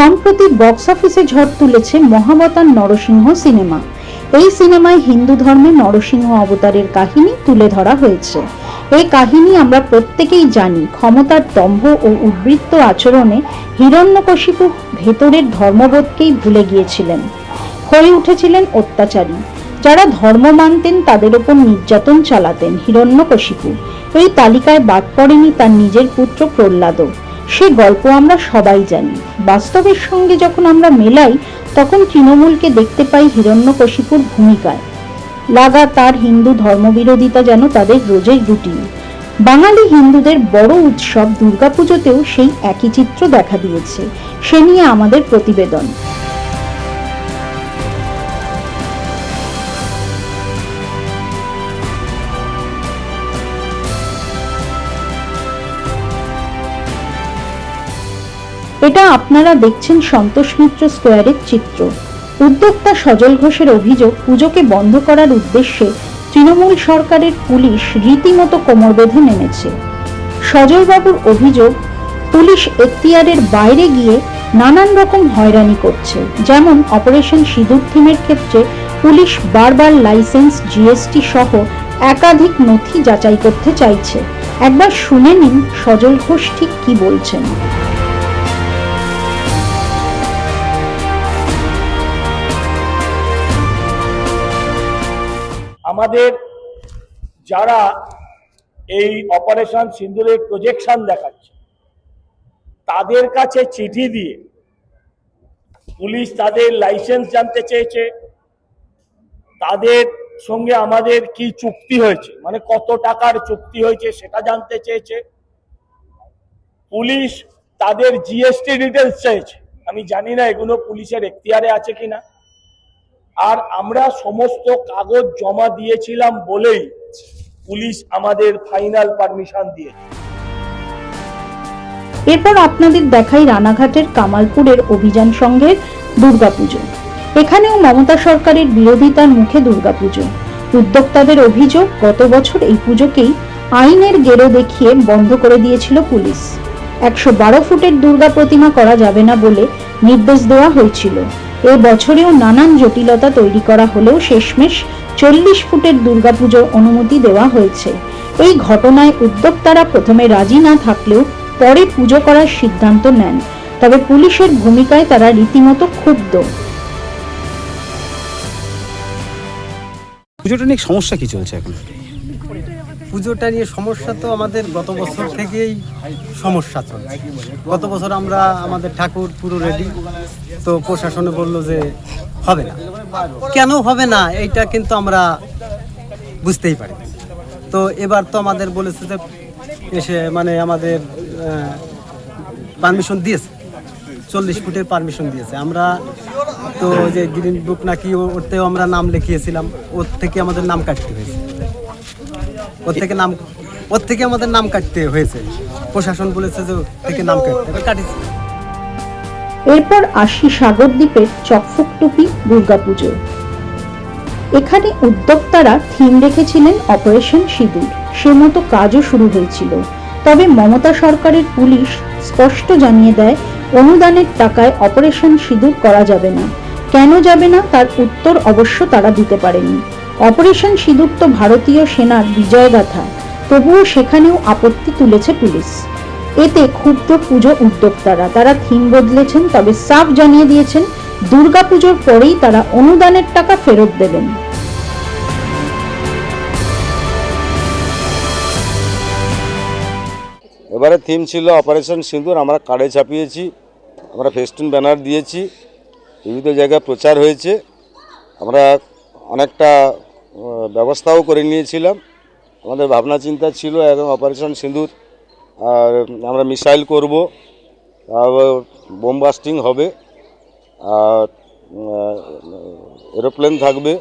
সম্প্রতি বক্স অফিসে ঝড় তুলেছে মহাবতার নরসিংহ সিনেমা। এই সিনেমায় হিন্দু ধর্মে নরসিংহ অবতারের কাহিনী তুলে ধরা হয়েছে। এই কাহিনী আমরা প্রত্যেকেই জানি, ক্ষমতার দম্ভ ও উদ্বৃত্ত আচরণে হিরণ্যকশিপু ভেতরের ধর্মবোধকেই ভুলে গিয়েছিলেন। হয়ে উঠেছিলেন অত্যাচারী, যারা ধর্ম মানতেন তাদের ওপর নির্যাতন চালাতেন হিরণ্যকশিপু। এই তালিকায় বাদ পড়েনি তার নিজের পুত্র প্রহ্লাদও। সে গল্প আমরা সবাই জানি। বাস্তবের সঙ্গে যখন আমরা মেলাই, তখন তৃণমূলকে দেখতে পাই হিরণ্যকশিপুর ভূমিকায়। লাগাতার হিন্দু ধর্মবিরোধিতা যেন তাদের রোজের রুটিন। বাঙালি হিন্দুদের বড় উৎসব দুর্গাপুজোতেও সেই একই চিত্র দেখা দিয়েছে। সে নিয়ে আমাদের প্রতিবেদন। এটা আপনারা দেখছেন সন্তোষ মিত্র স্কোয়ারের চিত্র। উদ্যোক্তা সজল ঘোষের অভিযোগ, পুজোকে বন্ধ করার উদ্দেশ্যে তৃণমূল সরকারের পুলিশ রীতিমতো কোমর বেঁধে নেমেছে। সজলবাবুর অভিযোগ, পুলিশ এখতিয়ারের বাইরে গিয়ে নানান রকম হয়রানি করছে। যেমন অপারেশন সিঁদুর থিমের ক্ষেত্রে পুলিশ বারবার লাইসেন্স, জিএসটি সহ একাধিক নথি যাচাই করতে চাইছে। একবার শুনে নিন সজল ঘোষ ঠিক কি বলছেন। আমাদের যারা এই অপারেশন সিন্দুরের প্রজেকশন দেখাচ্ছে, তাদের কাছে চিঠি দিয়ে পুলিশ তাদের লাইসেন্স জানতে চেয়েছে, তাদের সঙ্গে আমাদের কি চুক্তি হয়েছে মানে কত টাকার চুক্তি হয়েছে সেটা জানতে চেয়েছে। পুলিশ তাদের জিএসটি ডিটেলস চাইছে। আমি জানি না এগুলো পুলিশের এখতিয়ারে আছে কিনা। আর আমরা সমস্ত কাগজ জমা দিয়েছিলাম বলেই পুলিশ আমাদের ফাইনাল পারমিশন দিয়েছে। এরপর আপনাদের দেখাই রানাঘাটের কামালপুরের অভিযান সংঘের দুর্গাপুজো। এখানেও মমতা সরকারের বিরোধিতার মুখে দুর্গাপুজো। উদ্যোক্তাদের অভিযোগ, গত বছর এই পুজোকেই আইনের গেরো দেখিয়ে বন্ধ করে দিয়েছিল পুলিশ। একশো বারো ফুটের দুর্গা প্রতিমা করা যাবে না বলে নির্দেশ দেওয়া হয়েছিল। এ বছরেও নানান জটিলতা তৈরি করা হলেও শেষমেশ চল্লিশ ফুটের দুর্গাপুজোর অনুমতি দেওয়া হয়েছে। এই ঘটনায় উদ্যোক্তারা প্রথমে রাজি না থাকলেও পরে পুজো করার সিদ্ধান্ত নেন। তবে পুলিশের ভূমিকায় তারা রীতিমতো ক্ষুব্ধ। পুজোটা নিয়ে সমস্যা কি চলছে এখন? পুজোটা নিয়ে সমস্যা তো আমাদের গত বছর থেকেই সমস্যা চলছে। গত বছর আমরা আমাদের ঠাকুর পুরো রেডি তো প্রশাসনে বলল যে হবে না। কেন হবে না, এইটা কিন্তু আমরা বুঝতেই পারি তো এবার তো আমাদের বলেছে যে এসে মানে আমাদের পারমিশন দিয়েছে। চল্লিশ ফুটের পারমিশন দিয়েছে। আমরা তো যে গ্রিন বুক নাকি ওতেও আমরা নাম লিখিয়েছিলাম, ওর থেকে আমাদের নাম কাটতে হয়েছে। ওর থেকে নাম ওর থেকে আমাদের নাম কাটতে হয়েছে। প্রশাসন বলেছে যে থেকে নাম কাটতে এরপর আসি সাগরদ্বীপের চকফুক টুপি, দুর্গাপুজো। এখানে উদ্যোক্তারা থিম রেখেছিলেন অপারেশন সিঁদুর। সে মতো কাজও শুরু হয়েছিল। তবে মমতা সরকারের পুলিশ স্পষ্ট জানিয়ে দেয়, অনুদানের টাকায় অপারেশন সিঁদুর করা যাবে না। কেন যাবে না তার উত্তর অবশ্য তারা দিতে পারেনি। অপারেশন সিঁদুর তো ভারতীয় সেনার বিজয়গাথা, তবুও সেখানেও আপত্তি তুলেছে পুলিশ। এতে ক্ষুব্ধ পুজো উদ্যোক্তারা, তারা থিম বদলেছেন, তবে সাফ জানিয়ে দিয়েছেন, দুর্গাপুজোর পরেই তারা অনুদানের টাকা ফেরত দেবেন। এবারে থিম ছিল অপারেশন সিঁদুর, আমরা কার্ডে ছাপিয়েছি আমরা ফেস্টুন ব্যানার দিয়েছি বিভিন্ন জায়গায় প্রচার হয়েছে, আমরা অনেকটা ব্যবস্থাও করে নিয়েছিলাম। আমাদের ভাবনা চিন্তা ছিল একদম অপারেশন সিঁদুর, আর আমরা মিসাইল করব বোম বাস্টিং হবে, আর এরোপ্লেন থাকবে,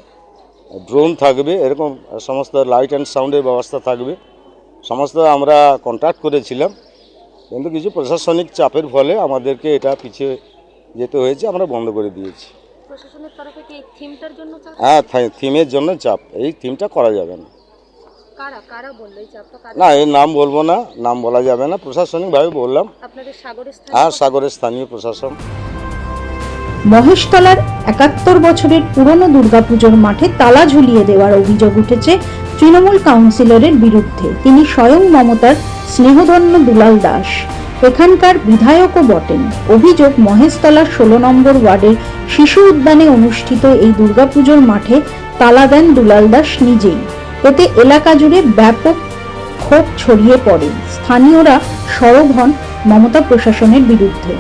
ড্রোন থাকবে, এরকম সমস্ত লাইট অ্যান্ড সাউন্ডের ব্যবস্থা থাকবে। সমস্ত আমরা কন্ট্যাক্ট করেছিলাম, কিন্তু কিছু প্রশাসনিক চাপের ফলে আমাদেরকে এটা পিছিয়ে যেতে হয়েছে, আমরা বন্ধ করে দিয়েছি। প্রশাসনের তরফে কি এই থিমটার জন্য চাপ? হ্যাঁ থিমের জন্য চাপ। এই থিমটা করা যাবে না। কারা কারা বলল এই চাপটা? না এর নাম বলব না নাম বলা যাবে না। প্রশাসনিকভাবে বললাম। আপনাদের সাগরের স্থান হ্যাঁ সাগরের স্থানীয় প্রশাসন। মহেশতলার একাত্তর বছরের পুরনো দুর্গাপুজোর মাঠে তালা ঝুলিয়ে দেওয়ার অভিযোগ উঠেছে তৃণমূল কাউন্সিলরের বিরুদ্ধে। তিনি স্বয়ং মমতার স্নেহধন্য দুলাল দাস। এখানকার বিধায়কও বটেন। অভিযোগ, মহেশতলার ষোলো নম্বর ওয়ার্ডের শিশু উদ্যানে অনুষ্ঠিত এই দুর্গাপুজোর মাঠে তালা দেন দুলাল দাস নিজেই। এতে এলাকা জুড়ে ব্যাপক ক্ষোভ ছড়িয়ে পড়ে। স্থানীয়রা সরব হন মমতা প্রশাসনের বিরুদ্ধে।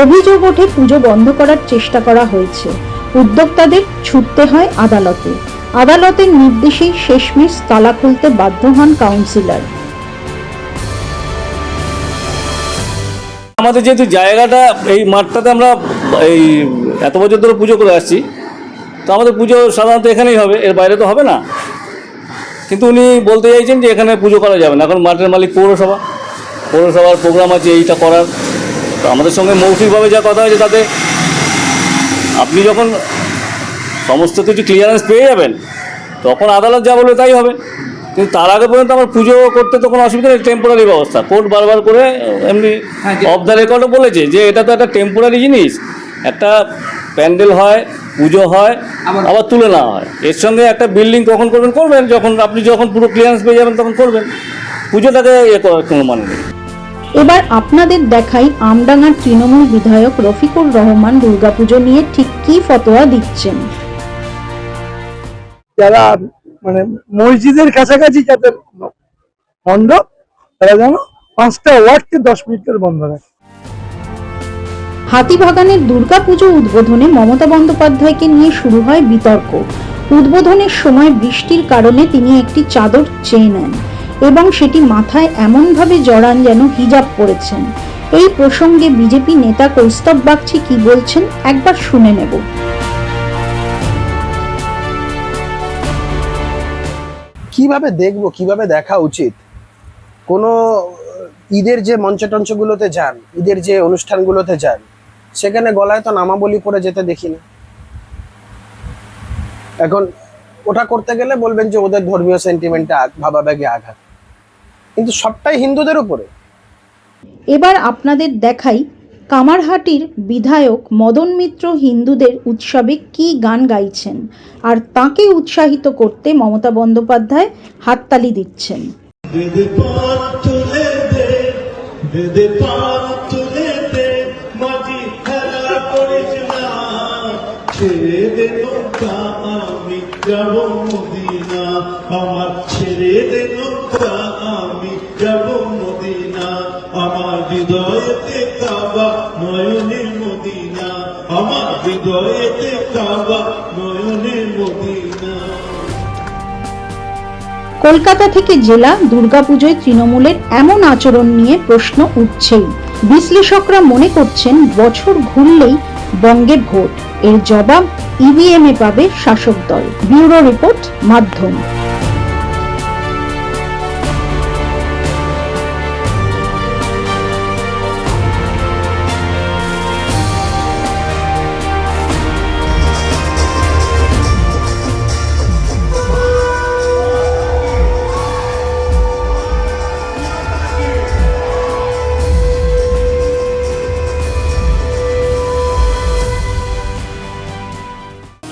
অভিযোগ ওঠে পুজো বন্ধ করার চেষ্টা করা হয়েছে। উদ্যোক্তাদের ছুটতে হয় আদালতে। আদালতের নির্দেশেই শেষমেশ তালা খুলতে বাধ্য হন কাউন্সিলর। আমাদের যেহেতু জায়গাটা, এই মাঠটাতে আমরা এই এত বছর ধরে পুজো করে আসছি, তো আমাদের পুজো সাধারণত এখানেই হবে, এর বাইরে তো হবে না। কিন্তু উনি বলতে চাইছেন যে এখানে পুজো করা যাবে না, এখন মাঠের মালিক পৌরসভা, পৌরসভার প্রোগ্রাম আছে, এইটা করার। তো আমাদের সঙ্গে মৌখিকভাবে যা কথা হয়েছে তাতে আপনি যখন সমস্ত কিছু ক্লিয়ারেন্স পেয়ে যাবেন, তখন আদালত যা বলবে তাই হবে। কিন্তু তার আগে পর্যন্ত আমার পুজো করতে তো কোনো অসুবিধা নেই টেম্পোরারি ব্যবস্থা। কোর্ট বারবার করে এমনি অফ দ্য রেকর্ডও বলেছে যে এটা তো একটা টেম্পোরারি জিনিস। একটা প্যান্ডেল হয় পুজো হয় আবার তুলে নেওয়া হয়। এর সঙ্গে একটা বিল্ডিং কখন করবেন করবেন। যখন আপনি যখন পুরো ক্লিয়ারেন্স পেয়ে যাবেন তখন করবেন। পুজোটাকে ইয়ে করার কোনো মানে নেই। এবার আপনাদের দেখাই আমডাঙ্গার তৃণমূল বিধায়ক রফিকুর রহমান দুর্গাপুজো নিয়ে ঠিক কী ফতোয়া দিচ্ছেন। যারা মানে মসজিদের কাছাকাছি যাদের মণ্ডপ তারা যেন পাঁচটা ওয়ার্ডকে দশ মিনিট করে বন্ধ রাখে। হাতিবাগানের দুর্গাপুজো উদ্বোধনে মমতা বন্দ্যোপাধ্যায়কে নিয়ে শুরু হয় বিতর্ক। উদ্বোধনের সময় বৃষ্টির কারণে তিনি একটি চাদর চেয়ে নেন এবং সেটি মাথায় এমনভাবে জড়ান যেন হিজাব পরেছেন। এই প্রসঙ্গে বিজেপি নেতা কৌস্তব বাগচি কি বলছেন একবার শুনে নেব। কীভাবে দেখব, কীভাবে দেখা উচিত? কোনো, ঈদের যে মঞ্চ টঞ্চগুলোতে যান, ঈদের যে অনুষ্ঠানগুলোতে যান, সেখানে গলায় তো নামাবলি পরে যেতে দেখি না। এখন ওটা করতে গেলে বলবেন যে ওদের ধর্মীয় সেন্টিমেন্টে ভাবাবেগে আঘাত। কিন্তু সবটাই হিন্দুদের উপরে। এবার আপনাদের দেখাই কামারহাটির বিধায়ক মদন মিত্র হিন্দুদের উৎসবে কি গান গাইছেন? আর তাকে উৎসাহিত করতে মমতা বন্দ্যোপাধ্যায় হাততালি দিচ্ছেন। ছেড়ে দে নৌকা, আমি যাব মদিনা। আমার ছেড়ে দে নৌকা, আমি যাব মদিনা। আমার হৃদয়েতে কাবা নয়নের মদিনা। আমার হৃদয়েতে কাবা নয়নের মদিনা। কলকাতা থেকে জেলা দুর্গাপুজোয় তৃণমূলের এমন আচরণ নিয়ে প্রশ্ন উঠছেই। বিশ্লেষকরা মনে করছেন, বছর ঘুরলেই বঙ্গের ভোট। এর জবাব ইভিএম এ পাবে শাসক দল। ব্যুরো রিপোর্ট মাধ্যম।